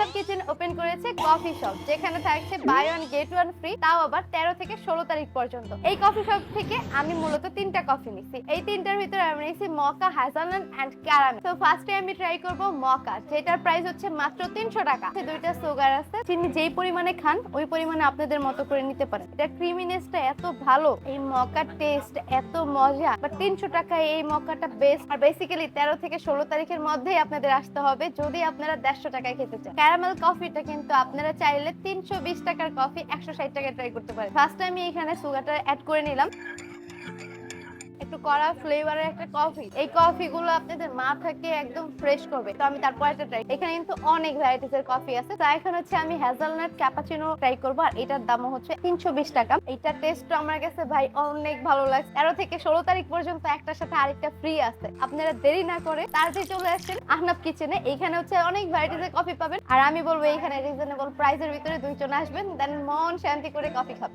Ahnab kitchen open করেছে coffee shop, যেখানে থাকছে buy one get one free তাও আবার তেরো থেকে ষোলো তারিখ পর্যন্ত। এই কফি শপ থেকে আমি মূলত তিনটা কফি নিচ্ছি এই তিনটার ভিতরে আমি নিচ্ছি মকা হ্যাজালনাট অ্যান্ড ক্যারামেল তো ফার্স্টে আমি ট্রাই করব মকা, যেটার প্রাইস হচ্ছে মাত্র তিনশো টাকা। দুইটা সুগার আছে চিনি যেই পরিমাণে খান, ওই পরিমাণে আপনাদের মতো করে নিতে পারেন। এটা ক্রিমিনেসটা এত ভালো, এই মকার টেস্ট এত মজা। বাট তিনশো টাকায় এই মকাটা বেস্ট আর বেসিক্যালি তেরো থেকে ষোলো তারিখের মধ্যেই আপনাদের আসতে হবে, যদি আপনারা দেড়শো টাকায় খেতে চান। ক্যারামেল কফিটা কিন্তু আপনারা চাইলে তিনশো বিশ টাকার কফি একশো ষাট টাকায় ট্রাই করতে পারেন। ফার্স্ট আমি এখানে সুগারটা অ্যাড করে নিলাম। কড়া ফ্লেভারের একটা কফি এই কফি গুলো আপনাদের মাথাকে একদম ফ্রেশ করবে। তো আমি তারপর একটা ট্রাই এখানে কিন্তু অনেক ভ্যারাইটিস এর কফি আছে। তো এখন হচ্ছে আমি হ্যাজেলনাট ক্যাপাচিনো ট্রাই করব। আর এটার দামও হচ্ছে তিনশো বিশ টাকা। এইটার টেস্ট আমার কাছে ভাই অনেক ভালো লাগছে। তেরো থেকে ষোলো তারিখ পর্যন্ত একটার সাথে আরেকটা ফ্রি আছে। আপনারা দেরি না করে তাড়াতাড়ি চলে আসছেন আহনাব কিচেনে এখানে হচ্ছে অনেক ভ্যারাইটিস এর কফি পাবেন। আর আমি বলব এইখানে রিজনেবল প্রাইসের ভিতরে দুইজন আসবেন। দেন মন শান্তি করে কফি খাবেন।